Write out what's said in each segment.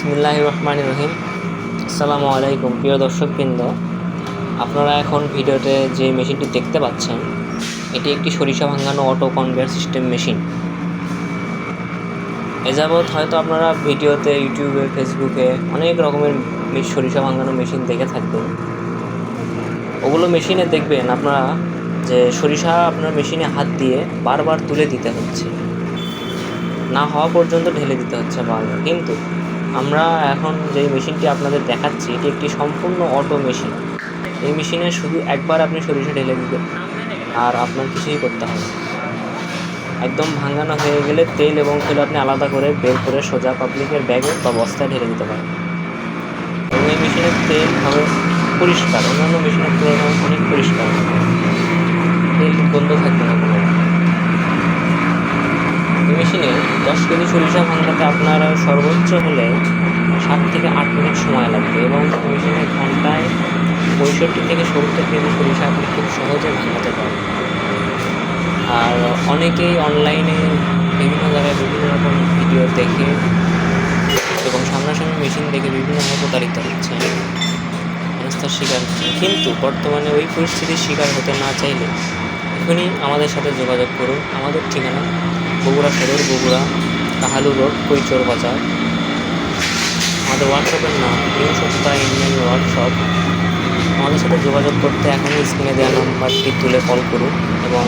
বিসমিল্লাহ রহমান রহিম আসসালামু আলাইকুম প্রিয় দর্শকবৃন্দ। আপনারা এখন ভিডিওতে যে মেশিনটি দেখতে পাচ্ছেন, এটি একটি সরিষা ভাঙানো অটো কনভেয়ার সিস্টেম মেশিন। এ যাবৎ হয়তো আপনারা ভিডিওতে ইউটিউবে, ফেসবুকে অনেক রকমের সরিষা ভাঙানো মেশিন দেখে থাকবেন। ওগুলো মেশিনে দেখবেন আপনারা যে সরিষা আপনার মেশিনে হাত দিয়ে বারবার তুলে দিতে হচ্ছে। না হওয়া পর্যন্ত ঢেলে দিতে হচ্ছে বারবার। কিন্তু আমরা এখন যে মেশিনটি আপনাদের দেখাচ্ছি, এটি একটি সম্পূর্ণ অটো মেশিন এই মেশিনে শুধু একবার আপনি সরিষা ঢেলে দিবেন, আর আপনার কিছুই করতে হবে একদম ভাঙানো হয়ে গেলে তেল এবং তেল আপনি আলাদা করে বের করে সোজা পাবলিকের ব্যাগে বা বস্তায় ঢেলে দিতে পারেন। এবং এই মেশিনের তেল হবে পরিষ্কার, অন্যান্য মেশিনের তুলনায় অনেক পরিষ্কার। তেল গন্ধ থাকবে না এই মেশিনে দশ কেজি সরিষা ভাঙাতে আপনার সর্বোচ্চ হলে সাত থেকে আট মিনিট সময় লাগবে এবং মেশিনে ঘন্টায় পঁয়ষট্টি থেকে সত্তর কেজি সরিষা আপনি খুব সহজে ভাঙাতে পারবেন। আর অনেকেই অনলাইনে বিভিন্ন জায়গায় বিভিন্ন রকম ভিডিও দেখে এবং সামনাসামনি মেশিন দেখে বিভিন্নভাবে প্রতারিত হচ্ছে হেনস্থার শিকার হচ্ছে। কিন্তু বর্তমানে ওই পরিস্থিতির শিকার হতে না চাইলে এখনই আমাদের সাথে যোগাযোগ করুন। আমাদের ঠিকানা বগুড়া সদর, বগুড়া কাহালু রোড, কৈচোর বাজার। আমাদের ওয়ার্কশপের নাম নিউ সত্তা ইন্ডিয়ান ওয়ার্কশপ আমাদের সাথে যোগাযোগ করতে এখনই স্ক্রিনে দেওয়া নাম্বারটি তুলে কল করুন এবং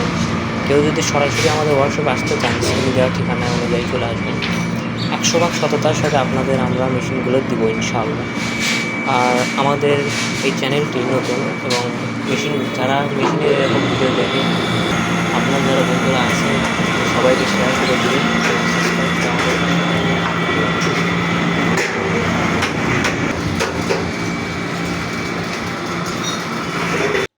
কেউ যদি সরাসরি আমাদের ওয়ার্কশপে আসতে চান স্ক্রিনে দেওয়া ঠিকানা অনুযায়ী চলে আসবেন। একশো ভাগ সততার সাথে আপনাদের আমরা মেশিনগুলো দিব ইনশাআল্লাহ। আর আমাদের এই চ্যানেলটি নতুন এবং মেশিন, যারা মেশিনের এরকম ভিডিও দেখে আপনার যারা বন্ধুরা আছে, সবাইকে শেয়ার করে দিন